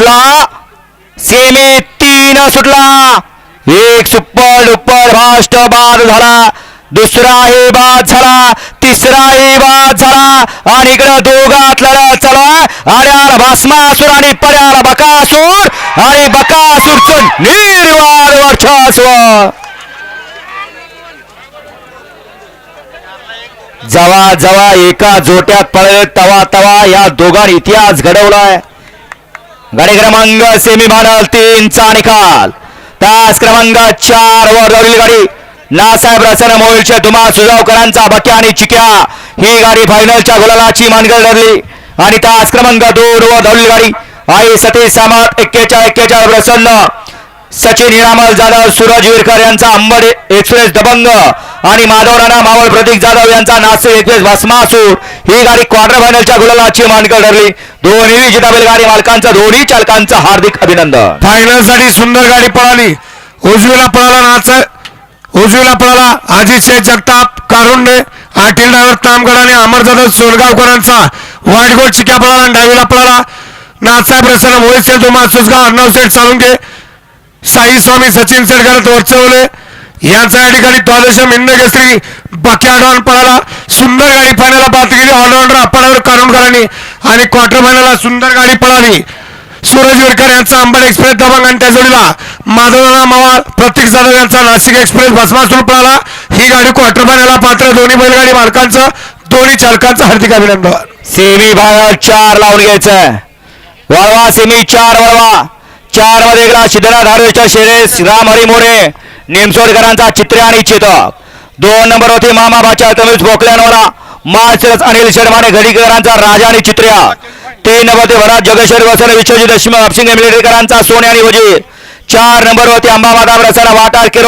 सुटला. सेमी तीन सुटला. एक सुपर डुपर फास्ट बाद झाला. दुसराही बाद झाला. तिसराही बाद झाला. आणि इकडं दोघात लढत चालू आहे. आड्याला भस्मासूर आणि पड्याला बकासूर आणि बकासूरच निर्वाळ वर्चस्व. जवा जवा एका जोट्यात पळले तवा तवा या दोघांनी इतिहास घडवलाय. गाडी क्रमांक सेमी फायनल तीनचा निकाल. तास क्रमांक चार वर लावलेली गाडी. नासाहेब रसन मोहिलचे धुमा सुजावकरांचा बक्या आणि चिक्या. ही गाडी फायनलच्या गुलालाची मानगड ठरली. आणि तास क्रमांक दोन वर धावलेली गाडी. आई सतीश सामत एक्केचाळ एक्केचाळ प्रसन्न. सचिन हिरामल जाधव सूरज विरकर यांचा अंबड एक्सप्रेस दबंग. आणि माधव राणा मावळ प्रतीक जाधव यांचा नाशिक एक्सप्रेस भस्मासूर ही गाडी क्वार्टर फायनलच्या गुलालाची मानकड ठरली. दोन्ही विजेता बैलगाडी मालकांचा दोन्ही चालकांचं हार्दिक अभिनंदन. फायनलसाठी सुंदर गाडी पळाली. उजवीला पळाला नाच उजवीला पळाला अजित शेठ जगताप कारुंडे आटील डायव्हर तामगड आणि अमरजादा सोनगावकरांचा. वाईटगोड चिक्या पळाला आणि डावीला पळाला. नाचा प्रसन्न मोहित सेठ तुम्हा सुसगाव अर्णव सेठ चालुंके साई स्वामी सचिन सेठ घरात वरचवले. यांचा या ठिकाणी द्वादश मिंड केसरी बाकी आडवान पळाला. सुंदर गाडी फायनलला पाहत गेली ऑलराऊंडर अप्पाडावर कारुंडकरांनी आणि क्वार्टर फायनलला सुंदर गाडी पळाली. सूरज विरकर यांचा अंबड एक्सप्रेस दबंग आणि त्या जोडीला माधवराव मवाळ प्रतीक जाधव यांचा नाशिक एक्सप्रेस भस्मासूर पळाला. ही गाडी क्वार्टर फायनलला पात्र दोन्ही बैलगाडी मालकांचं दोन्ही चालकांचं हार्दिक अभिनंदन. सेमी भागात चार लावून घ्यायचं वळवा सेमी चार वळवा. चारमध्ये गेला सिद्धनाथ धारवेच्या शेरेस. राम हरी मोरे. निमसोडकरांचा चित्रे आणि चेतक. दोन नंबर होते मामा बाचा तमिळ भोकल्यांवरा माळशिरस अनिल शर्माने घडीकरांचा राजा आणि चित्र्या तीन नंबर होते भरत जोगेश्वर वसन विश्वजित लक्ष्मी अपसिंग मिलिटरीकरांचा सोने आणि वजीर. चार नंबर होते अंबाबादा प्रसन्न वाटार किरो